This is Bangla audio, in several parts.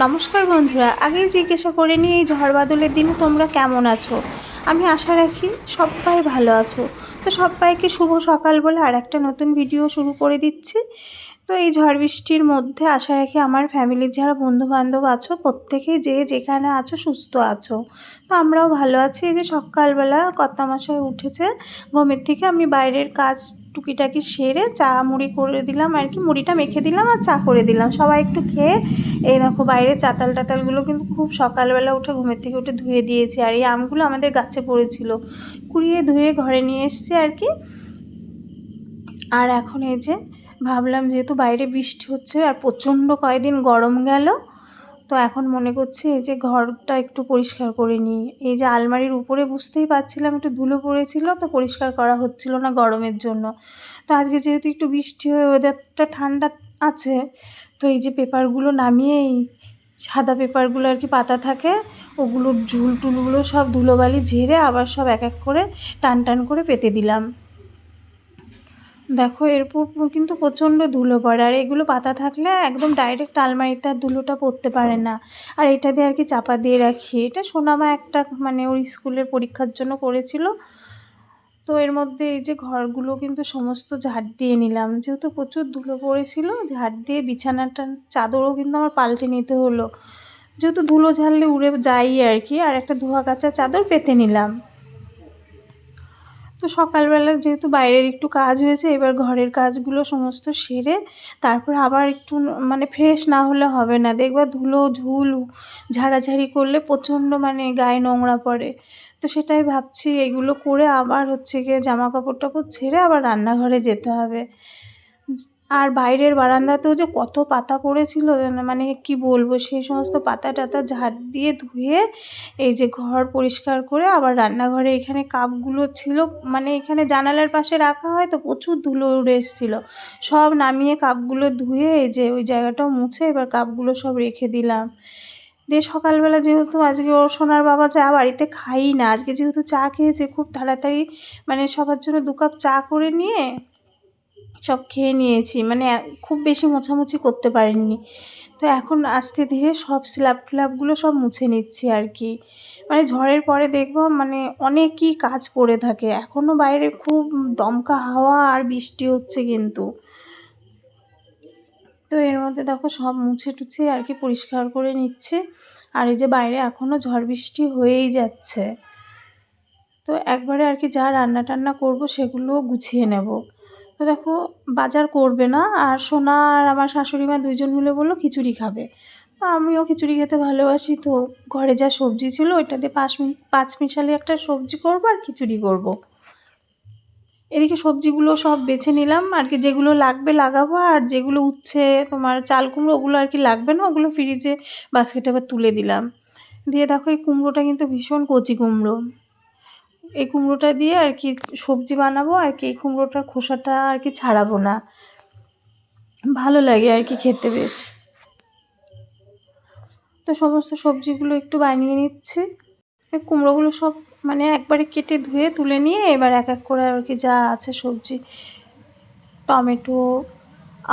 নমস্কার বন্ধুরা আগেই জিজ্ঞাসা করে নিই, এই ঝড় বাদলের দিনে তোমরা কেমন আছো? আমি আশা রাখি সবাই ভালো আছো। তো সবাইকে শুভ সকাল বলে আর একটা নতুন ভিডিও শুরু করে দিচ্ছি। তো এই ঝড় বৃষ্টির মধ্যে আশা রাখি আমার ফ্যামিলির যারা বন্ধু বান্ধব আছো, প্রত্যেকেই যে যেখানে আছো সুস্থ আছো। তো আমরাও ভালো আছি। এই যে সকালবেলা কর্তা মশাই উঠেছে, ঘুমের থেকে আমি বাইরের কাজ টুকিটাকি সেরে চা মুড়ি করে দিলাম আর কি, মুড়িটা মেখে দিলাম আর চা করে দিলাম। সবাই একটু খেয়ে, এই দেখো বাইরে চাতাল টাতালগুলো কিন্তু খুব সকালবেলা উঠে ঘুমের থেকে উঠে ধুয়ে দিয়েছি আর এই আমগুলো আমাদের গাছে পড়েছিল। কুড়িয়ে ধুয়ে ঘরে নিয়ে এসছি আর কি। আর এখন এই যে ভাবলাম যেহেতু বাইরে বৃষ্টি হচ্ছে আর প্রচণ্ড কয়েকদিন গরম গেল, তো এখন মনে করছি এই যে ঘরটা একটু পরিষ্কার করে নিই। এই যে আলমারির উপরে বুঝতেই পারছিলাম একটু ধুলো পড়েছিল, তো পরিষ্কার করা হচ্ছিল না গরমের জন্য। তো আজকে যেহেতু একটু বৃষ্টি হয়ে ওয়েদারটা ঠান্ডা আছে, তো এই যে পেপারগুলো নামিয়ে এই সাদা পেপারগুলো আর কি পাতা থাকে, ওগুলোর ঝুল টুলগুলো সব ধুলোবালি ঝেড়ে আবার সব এক এক করে টান টান করে পেতে দিলাম। দেখো এরপর কিন্তু প্রচণ্ড ধুলো পড়ে। আর এগুলো পাতা থাকলে একদম ডাইরেক্ট আলমারিতে আর ধুলোটা পড়তে পারে না। আর এটা দিয়ে আর কি চাপা দিয়ে রাখি। এটা সোনামা একটা মানে ওই স্কুলের পরীক্ষার জন্য করেছিল। তো এর মধ্যে এই যে ঘরগুলো কিন্তু সমস্ত ঝাড় দিয়ে নিলাম। যেহেতু প্রচুর ধুলো পড়েছিল, ঝাড় দিয়ে বিছানাটা চাদরও কিন্তু আমার পাল্টে নিতে হলো। যেহেতু ধুলো ঝাড়লে উড়ে যাই আর কি। আর একটা ধোয়া কাচা চাদর পেতে নিলাম। তো সকালবেলা যেহেতু বাইরের একটু কাজ হয়েছে, এবার ঘরের কাজগুলো সমস্ত সেরে তারপর আবার একটু মানে ফ্রেশ না হলে হবে না। দেখবা ধুলো, ঝুল, ঝাড়াঝাড়ি করলে প্রচণ্ড মানে গায়ে নোংরা পড়ে। তো সেটাই ভাবছি, এগুলো করে আবার হচ্ছে গিয়ে জামা কাপড় টাপড় ছেড়ে আবার রান্নাঘরে যেতে হবে। আর বাইরের বারান্দাতেও যে কত পাতা পড়েছিল মানে কি বলব সেই সমস্ত পাতা টাতা ঝাড় দিয়ে ধুয়ে এই যে ঘর পরিষ্কার করে আবার রান্নাঘরে এখানে কাপগুলো ছিল মানে এখানে জানালার পাশে রাখা হয় তো প্রচুর ধুলো উড়ে এসেছিল। সব নামিয়ে কাপগুলো ধুয়ে এই যে ওই জায়গাটাও মুছে এবার কাপগুলো সব রেখে দিলাম। দিয়ে সকালবেলা যেহেতু আজকে ওর সোনার বাবা চা বাড়িতে খাই না, আজকে যেহেতু চা খেয়েছে, খুব তাড়াতাড়ি মানে সবার জন্য দু কাপ চা করে নিয়ে সব খেয়ে নিয়েছি। মানে খুব বেশি মোছামুছি করতে পারিনি। তো এখন আস্তে ধীরে সব স্ল্যাব ফ্ল্যাবগুলো সব মুছে নিচ্ছি আর কি। মানে ঝড়ের পরে দেখব মানে অনেকই কাজ পড়ে থাকে। এখনও বাইরে খুব দমকা হাওয়া আর বৃষ্টি হচ্ছে কিন্তু। তো এর মধ্যে দেখো সব মুছে টুছে আর কি পরিষ্কার করে নিচ্ছে। আর এই যে বাইরে এখনও ঝড় বৃষ্টি হয়েই যাচ্ছে। তো একবারে আর কি যা রান্না টান্না করব সেগুলো গুছিয়ে নেব। তো দেখো, বাজার করবে না। আর সোনা আর আমার শাশুড়ি মা দুজন মিলে বলল খিচুড়ি খাবে। আমিও খিচুড়ি খেতে ভালোবাসি। তো ঘরে যা সবজি ছিল ওইটা দিয়ে পাঁচ পাঁচ মিশালি একটা সবজি করব আর খিচুড়ি করব। এদিকে সবজিগুলো সব বেছে নিলাম। আর কি যেগুলো লাগবে লাগাবো। আর যেগুলো উচ্ছে, তোমার চাল কুমড়ো, ওগুলো আর কি লাগবে না, ওগুলো ফ্রিজে বাস্কেটে আবার তুলে দিলাম। দিয়ে দেখো এই কুমড়োটা কিন্তু ভীষণ কচি কুমড়ো। এই কুমড়োটা দিয়ে আর কি সবজি বানাবো আর কি এই কুমড়োটার খোসাটা আর কি ছাড়াবো না। ভালো লাগে আর কি খেতে বেশ। তো সমস্ত সবজিগুলো একটু বানিয়ে নিচ্ছে। কুমড়োগুলো সব মানে একবারে কেটে ধুয়ে তুলে নিয়ে এবার এক এক করে আর কি যা আছে সবজি। টমেটো,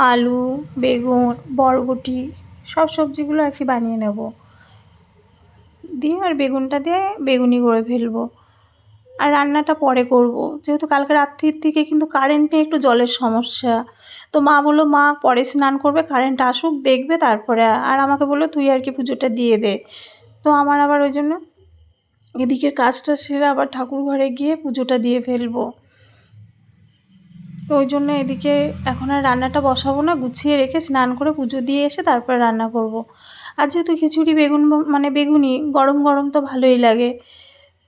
আলু, বেগুন, বরবটি সব সবজিগুলো আর কি বানিয়ে নেব। দিয়ে আর বেগুনটা দিয়ে বেগুনি করে ফেলব। আর রান্নাটা পরে করব। যেহেতু কালকে রাত্রির থেকে কিন্তু কারেন্ট একটু জলের সমস্যা। তো মা বলল, মা, পরে স্নান করবে কারেন্ট আসুক, দেখবে তারপরে আর আমাকে বলল, তুই আর কি পুজোটা দিয়ে দে। তো আমার আবার ওই জন্য এদিকে কাজটা সেরে আবার ঠাকুর ঘরে গিয়ে পুজোটা দিয়ে ফেলব। তো ওই জন্য এদিকে এখন আর রান্নাটা বসাবো না, গুছিয়ে রেখে স্নান করে পুজো দিয়ে এসে তারপরে রান্না করব। আর যেহেতু খিচুড়ি, বেগুন মানে বেগুনি গরম গরম তো ভালোই লাগে।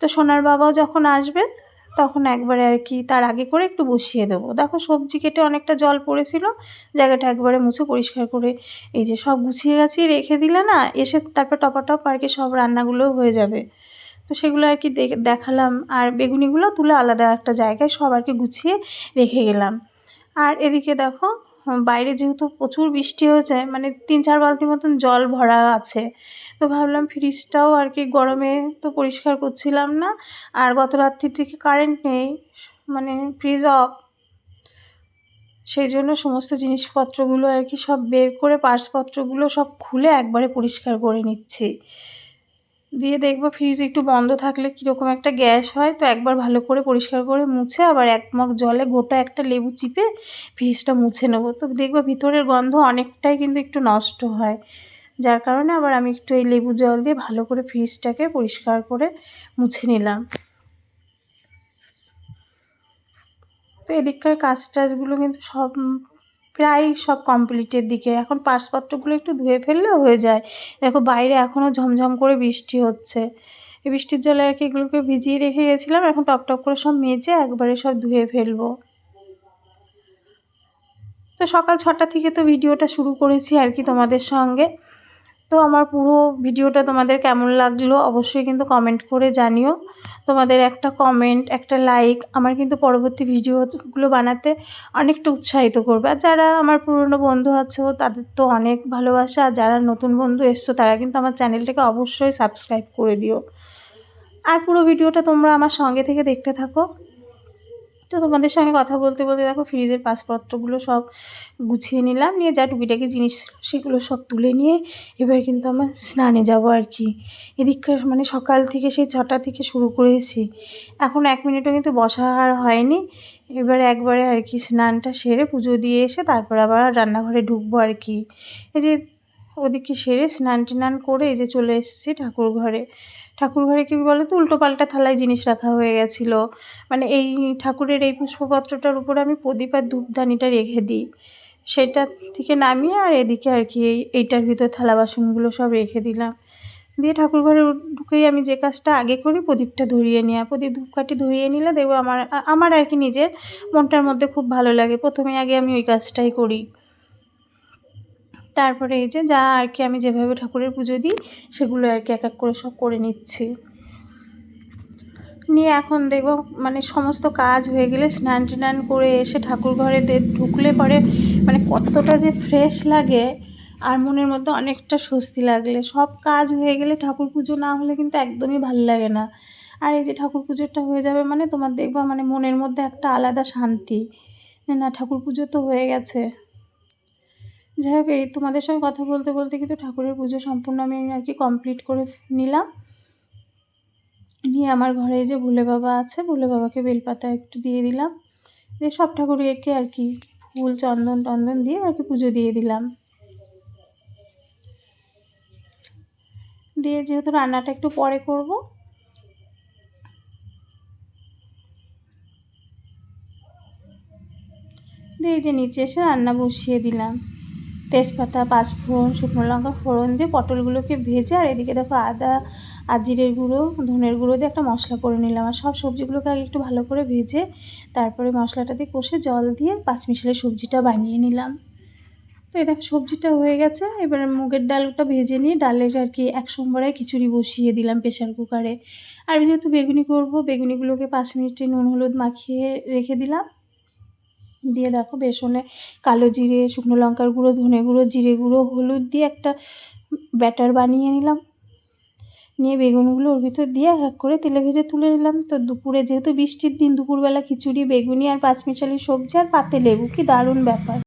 তো সোনার বাবাও যখন আসবে, তখন একবারে আর কি তার আগে করে একটু বসিয়ে দেবো। দেখো সবজি কেটে অনেকটা জল পড়েছিল, জায়গাটা একবারে মুছে পরিষ্কার করে এই যে সব গুছিয়ে গাছিয়ে রেখে দিলে না, এসে তারপর টপাটপ আর কি সব রান্নাগুলোও হয়ে যাবে। তো সেগুলো আর কি দেখালাম। আর বেগুনিগুলো তুলে আলাদা একটা জায়গায় সব আর কি গুছিয়ে রেখে গেলাম। আর এদিকে দেখো, বাইরে যেহেতু প্রচুর বৃষ্টি হয়েছে মানে তিন চার বালতি মতন জল ভরা আছে। তো ভাবলাম ফ্রিজটাও আর কি গরমে তো পরিষ্কার করছিলাম না। আর গত রাত্রি থেকে কারেন্ট নেই মানে ফ্রিজ অফ সেই জন্য সমস্ত জিনিসপত্রগুলো আর কি সব বের করে পার্সপত্রগুলো সব খুলে একবারে পরিষ্কার করে নিচ্ছি। দিয়ে দেখব ফ্রিজ একটু বন্ধ থাকলে কীরকম একটা গ্যাস হয়, তো একবার ভালো করে পরিষ্কার করে মুছে আবার এক মগ জলে গোটা একটা লেবু চিপে ফ্রিজটা মুছে নেব। তো দেখব ভিতরের গন্ধ অনেকটাই কিন্তু একটু নষ্ট হয়। যার কারণে আবার আমি একটু এই লেবু জল দিয়ে ভালো করে ফ্রিজটাকে পরিষ্কার করে মুছে নিলাম। তো এদিককার কাজ টাজগুলো কিন্তু সব, প্রায় সব কমপ্লিটের দিকে। এখন পার্সপত্রগুলো একটু ধুয়ে ফেললেও হয়ে যায়। দেখো বাইরে এখনও ঝমঝম করে বৃষ্টি হচ্ছে। এই বৃষ্টির জলে আর কি এগুলোকে ভিজিয়ে রেখে গেছিলাম, এখন টপ টপ করে সব মেজে একবারে সব ধুয়ে ফেলব। তো সকাল ছটা থেকে তো ভিডিওটা শুরু করেছি আর কি তোমাদের সঙ্গে। তো আমার পুরো ভিডিওটা তোমাদের কেমন লাগল অবশ্যই কিন্তু কমেন্ট করে জানিও। তোমাদের একটা কমেন্ট একটা লাইক আমার কিন্তু পরবর্তী ভিডিওগুলো বানাতে অনেকটা উৎসাহিত করবে। আর যারা আমার পুরনো বন্ধু আছো, তাদের তো অনেক ভালোবাসা। আর যারা নতুন বন্ধু এসছো, তারা কিন্তু আমার চ্যানেলটাকে অবশ্যই সাবস্ক্রাইব করে দিও। আর পুরো ভিডিওটা তোমরা আমার সঙ্গে থেকে দেখতে থাকো। তো তোমাদের সঙ্গে কথা বলতে বলতে দেখো ফ্রিজের পাসপত্রগুলো সব গুছিয়ে নিলাম, নিয়ে যা টুকিটাকি জিনিস সেগুলো সব তুলে নিয়ে এবার কিন্তু আমার স্নানে যাব আর কি। এদিককার মানে সকাল থেকে সেই ছটা থেকে শুরু করেছি। এখন এক মিনিটও কিন্তু বসা আর হয়নি। এবার একবারে আর কি স্নানটা সেরে পুজো দিয়ে এসে তারপর আবার রান্নাঘরে ঢুকবো আর কি। এই যে ওদিকে সেরে স্নান টিনান করে এই যে চলে এসেছি ঠাকুর ঘরে ঠাকুর ঘরে কী বলো তো উল্টো পাল্টা থালায় জিনিস রাখা হয়ে গেছিল। মানে এই ঠাকুরের এই পুষ্পপত্রটার উপরে আমি প্রদীপ আর ধূপদানিটা রেখে দিই। সেটা থেকে নামিয়ে আর এদিকে আর কি এই এইটার ভিতর থালা বাসনগুলো সব রেখে দিলাম। দিয়ে ঠাকুর ঘরে ঢুকেই আমি যে কাজটা আগে করি প্রদীপটা ধরিয়ে নেওয়া প্রদীপ ধূপকাঠি ধরিয়ে নিলে দেখব আমার আমার আর কি নিজের মনটার মধ্যে খুব ভালো লাগে। প্রথমে আগে আমি ওই কাজটাই করি। তারপরে এই যে যা আর কি আমি যেভাবে ঠাকুরের পুজো দিই, সেগুলো আর কি এক এক করে সব করে নিচ্ছি। নিয়ে এখন দেখব মানে সমস্ত কাজ হয়ে গেলে স্নান টান করে এসে ঠাকুর ঘরে ঢুকলে পরে মানে কতটা যে ফ্রেশ লাগে আর মনের মধ্যে অনেকটা স্বস্তি লাগলে। সব কাজ হয়ে গেলে ঠাকুর পুজো না হলে কিন্তু একদমই ভালো লাগে না। আর এই যে ঠাকুর পুজোটা হয়ে যাবে মানে তোমার দেখবা মানে মনের মধ্যে একটা আলাদা শান্তি। না, ঠাকুর পুজো তো হয়ে গেছে। যাই হোক, এই তোমাদের সঙ্গে কথা বলতে বলতে কিন্তু ঠাকুরের পুজো সম্পূর্ণ আমি আর কি কমপ্লিট করে নিলাম। নিয়ে আমার ঘরে যে ভোলে বাবা আছে, ভোলে বাবাকে বেলপাতা একটু দিয়ে দিলাম। দিয়ে সব ঠাকুরকে আর কি ফুল, চন্দন, টন্দন দিয়ে আর কি পুজো দিয়ে দিলাম। দিয়ে যেহেতু রান্নাটা একটু পরে করব, দিয়ে যে নিচে এসে রান্না বসিয়ে দিলাম। তেজপাতা, পাঁচফোড়ন, শুকনো লঙ্কা, ফোড়ন দিয়ে পটলগুলোকে ভেজে আর এদিকে দেখো আদা, আর জিরের গুঁড়ো, ধনের গুঁড়ো দিয়ে একটা মশলা করে নিলাম। আর সব সবজিগুলোকে আগে একটু ভালো করে ভেজে তারপরে মশলাটা দিয়ে কষে জল দিয়ে পাঁচ মিশালে সবজিটা বানিয়ে নিলাম। তো এটা সবজিটা হয়ে গেছে। এবার মুগের ডালটা ভেজে নিয়ে ডালের আর কি এক সোমবারে খিচুড়ি বসিয়ে দিলাম প্রেশার কুকারে। আর যেহেতু বেগুনি করব, বেগুনিগুলোকে পাঁচ মিনিটে নুন, হলুদ মাখিয়ে রেখে দিলাম। দিয়ে দেখো বেসনে কালো জিরে, শুকনো লঙ্কার গুঁড়ো, ধনে গুঁড়ো, জিরে গুঁড়ো, হলুদ দিয়ে একটা ব্যাটার বানিয়ে নিলাম। নিয়ে বেগুনগুলো ওর ভিতর দিয়ে এক করে তেলে ভেজে তুলে নিলাম। তো দুপুরে যেহেতু বৃষ্টির দিন, দুপুরবেলা খিচুড়ি, বেগুনি আর পাঁচমিশালি সবজি আর পাতে লেবু, কি দারুণ ব্যাপার।